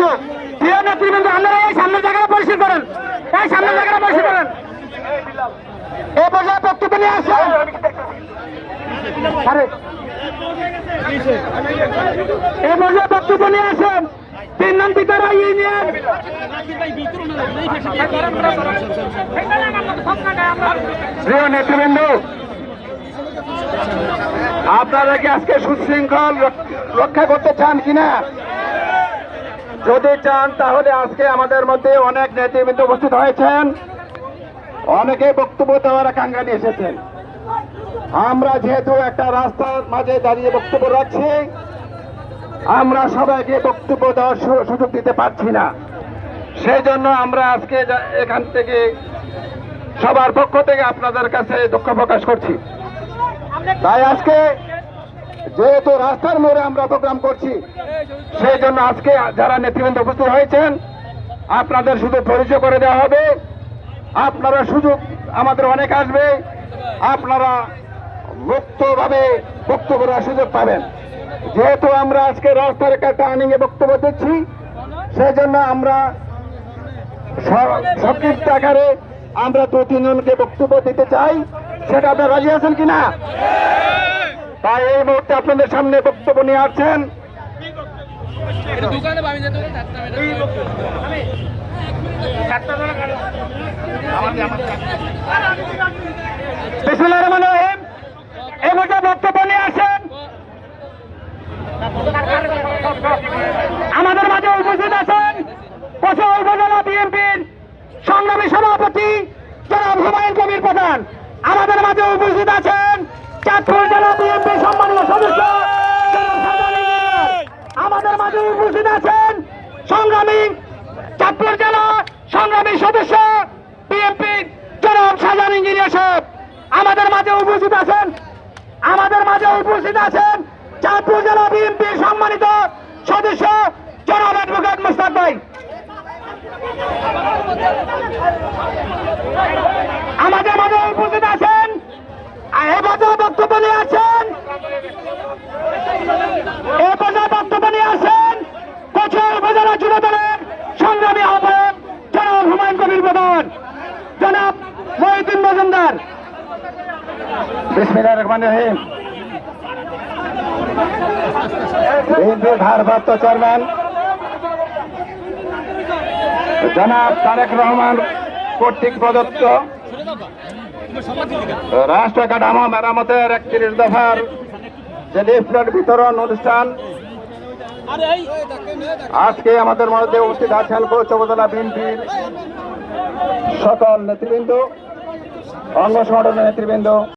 নেতৃবৃন্দ প্রিয় নেতৃবৃন্দ, আপনারা এই সামনের জায়গাটা পরিষ্কার করেন। এই সামনের জায়গাটা পরিষ্কার করেন। এই পর্যায়ে বক্তব্য নিয়ে আরে। এই পর্যায়ে বক্তব্য নিয়ে আসেন। তিন নাম পিতারা প্রিয় নেতৃবৃন্দ, আপনারা কি আজকে সুশৃঙ্খল রক্ষা করতে চান কিনা? যদি চান, তাহলে আজকে আমাদের মধ্যে অনেক নেতৃবৃন্দ উপস্থিত হয়েছেন। অনেকে বক্তব্য দেওয়ার আকাঙ্ক্ষা নিয়ে এসেছেন। আমরা যেহেতু একটা রাস্তার মাঝে দাঁড়িয়ে বক্তব্য রাখছি, আমরা সবাইকে বক্তব্য দেওয়ার সুযোগ দিতে পারছি না। সেই জন্য আমরা আজকে এখান থেকে, সবার পক্ষ থেকে আপনাদের কাছে দুঃখ প্রকাশ করছি। তাই আজকে যেহেতু রাস্তার মোড়ে আমরা প্রোগ্রাম করছি, সেই জন্য আজকে যারা নেতৃবৃন্দ উপস্থিত হয়েছেন, আপনাদের শুধু পরিচয় করে দেওয়া হবে। আপনারা সুযোগ আমাদের অনেক আসবে। আপনারা মুক্তভাবে বক্তব্য দেওয়ার সুযোগ পাবেন। যেহেতু আমরা আজকে রাস্তার একটা টার্নিং এ বক্তব্য দিচ্ছি, সেই জন্য আমরা সংক্ষিপ্ত আকারে আমরা দু তিনজনকে বক্তব্য দিতে চাই। সেটা আপনারা রাজি আছেন কিনা? তাই এই মুহূর্তে আপনাদের সামনে বক্তব্য নিয়ে আসছেন। বক্তব্য নিয়ে আসেন আমাদের মাঝে উপস্থিত আছেন কোচা উপজেলা বিএনপির সংগ্রামী সভাপতি জনাব হুমায়ুন কবির প্রধান। আমাদের মাঝে উপস্থিত আছেন চাঁদপুর জেলা বিএনপি সম্মানীয় সদস্য আমাদের মাঝে উপস্থিত আছেন সংগ্রামী চাঁদপুর জেলা সংগ্রামী সদস্য, বিএনপি জনাব সাজান ইঞ্জিনিয়ার সাহেব। আমাদের মাঝে উপস্থিত আছেন, আমাদের মাঝে উপস্থিত আছেন চাঁদপুর জেলা বিএনপির সম্মানিত সদস্য, জনাব অ্যাডভোকেট মুস্তাক ভাই আমাদের মাঝে উপস্থিত আছেন এ পর্যায়ে বক্তব্য নিয়ে আছেন এ পর্যায়ে বক্তব্য নিয়ে আছেন কোচর উপজেলা যুব দলের সংগ্রামী আহ্বায়ক হুমায়ুন কবির প্রধান জনাব মহিউদ্দিন মজুমদার। বিসমিল্লাহির রহমানির রহিম। বিএনপির ভারপ্রাপ্ত চেয়ারম্যান, জনাব তারেক রহমান কর্তৃক প্রদত্ত রাষ্ট্র কাঠামো মেরামতের একত্রিশ দফার যে লিফলেট বিতরণ অনুষ্ঠান, আজকে আমাদের মধ্যে উপস্থিত আছেন কোচ বিএনপির সকল নেতৃবৃন্দ অঙ্গ সংগঠনের নেতৃবৃন্দ